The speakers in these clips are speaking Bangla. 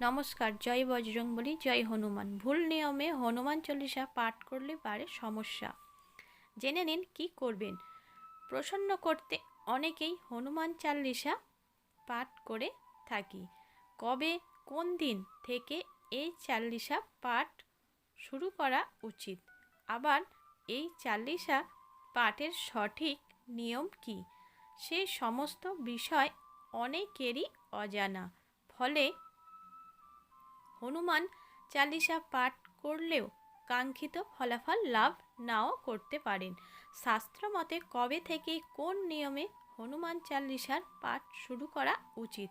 নমস্কার, জয় বজরং বলি, জয় হনুমান। ভুল নিয়মে হনুমান চল্লিশা পাঠ করলে পারে সমস্যা। জেনে নিন কি করবেন। প্রসন্ন করতে অনেকেই হনুমান চাল্লিশা পাঠ করে থাকি। কবে, কোন দিন থেকে এই চাল্লিশা পাঠ শুরু করা উচিত? আবার এই চাল্লিশা পাঠের সঠিক নিয়ম কি? সেই সমস্ত বিষয় অনেকেরই অজানা। ফলে হনুমান চালিসা পাঠ করলেও কাঙ্ক্ষিত ফলাফল লাভ নাও করতে পারেন। শাস্ত্র মতে কবে থেকে কোন নিয়মে হনুমান চাল্লিশার পাঠ শুরু করা উচিত?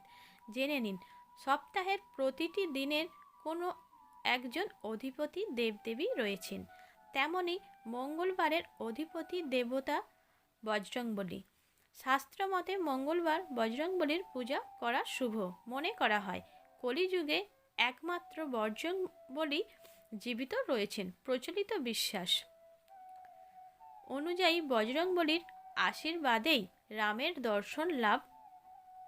জেনে নিন, সপ্তাহের প্রতিটি দিনের কোনো একজন অধিপতি দেবদেবী রয়েছেন? তেমনি মঙ্গলবারের অধিপতি দেবতা বজরংবলী। শাস্ত্রমতে মঙ্গলবার বজরংবলীর পূজা করা শুভ, মনে করা হয়। কলিযুগে একমাত্র বর্জং বলি জীবিত রয়েছেন, প্রচলিত বিশ্বাস। অনুযায়ী বজরংবলীর আশীর্বাদেই রামের দর্শন লাভ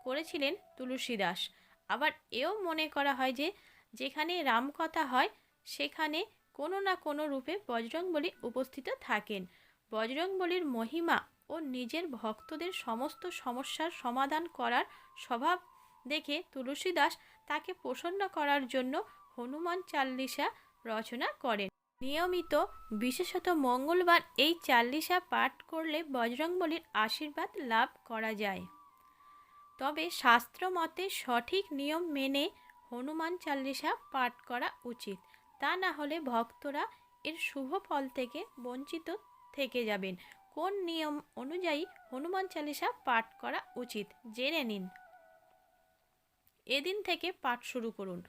করেছিলেন তুলসী দাস আবার এও মনে করা হয় যে, যেখানে রামকথা হয়, সেখানে কোনো না কোনো রূপে বজরংবলী উপস্থিত থাকেন। বজরংবলীর মহিমা ও নিজের ভক্তদের সমস্ত সমস্যার সমাধান করার স্বভাব দেখে তুলসীদাস তাকে প্রসন্ন করার জন্য হনুমান চাল্লিশা রচনা করেন। নিয়মিত বিশেষত মঙ্গলবার এই চাল্লিশা পাঠ করলে বজরংবলীর আশীর্বাদ লাভ করা যায়। তবে শাস্ত্র মতে সঠিক নিয়ম মেনে হনুমান চাল্লিশা পাঠ করা উচিত। তা না হলে ভক্তরা এর শুভ ফল থেকে বঞ্চিত থেকে যাবেন। কোন নিয়ম অনুযায়ী হনুমান চালিসা পাঠ করা উচিত? জেনে নিন। এদিন থেকে পাঠ শুরু করুন।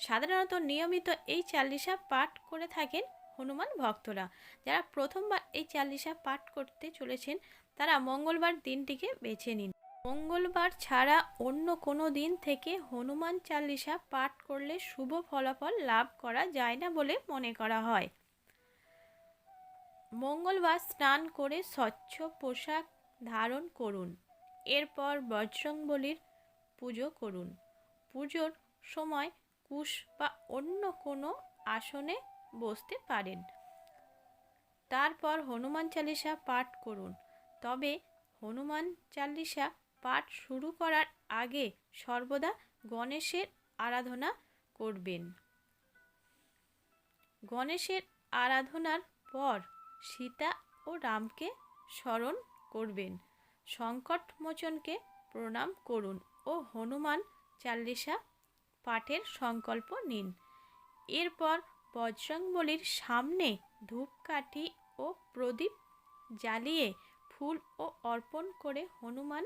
সাধারণত নিয়মিত এই চাল্লিশা পাঠ করে থাকেন হনুমান ভক্তরা। যারা প্রথমবার এই চাল্লিশা পাঠ করতে চলেছেন, তারা মঙ্গলবার দিনটিকে বেছে নিন। মঙ্গলবার ছাড়া অন্য কোনো দিন থেকে হনুমান চাল্লিশা পাঠ করলে শুভ ফলাফল লাভ করা যায় না বলে মনে করা হয়। মঙ্গলবার স্নান করে স্বচ্ছ পোশাক ধারণ করুন। এরপর বজরংবলির পুজো করুন। পুজোর সময় কুশ বা অন্য কোনো আসনে বসতে পারেন। তারপর হনুমান চালিসা পাঠ করুন। তবে হনুমান চালিসা পাঠ শুরু করার আগে সর্বদা গণেশের আরাধনা করবেন। গণেশের আরাধনার পর সীতা ও রামকে স্মরণ করবেন। সংকটমোচনকে প্রণাম করুন ও হনুমান চাল্লিশা পাঠের সংকল্প নিন। এরপর বজরংবলির সামনে ধূপকাঠি ও প্রদীপ জ্বালিয়ে ফুল ও অর্পণ করে হনুমান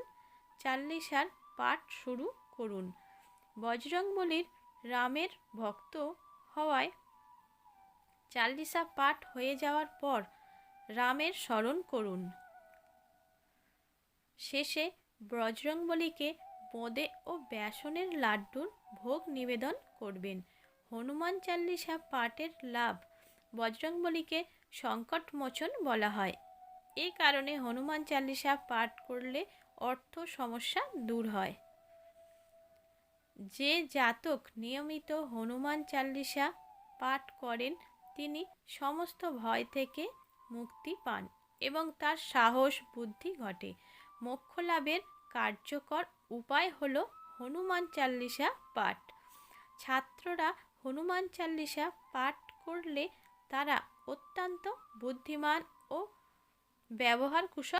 চাল্লিশার পাঠ শুরু করুন। বজরংবলির রামের ভক্ত হওয়ায় চাল্লিশা পাঠ হয়ে যাওয়ার পর রামের স্মরণ করুন। শেষে বজরংবলীকে বোঁদে ও বেসনের লাড্ডুর ভোগ নিবেদন করবেন। হনুমান চাল্লিশা পাঠের লাভ। বজরংবলীকে সংকটমোচন বলা হয়। এই কারণে হনুমান চাল্লিশা পাঠ করলে অর্থ সমস্যা দূর হয়। যে জাতক নিয়মিত হনুমান চাল্লিশা পাঠ করেন, তিনি সমস্ত ভয় থেকে মুক্তি পান এবং তার সাহস বুদ্ধি ঘটে। মোক্ষ লাভের কার্যকর উপায় হল হনুমান চাল্লিশা পাঠ। ছাত্ররা হনুমান চাল্লিশা পাঠ করলে তারা অত্যন্ত বুদ্ধিমান ও ব্যবহার কুশল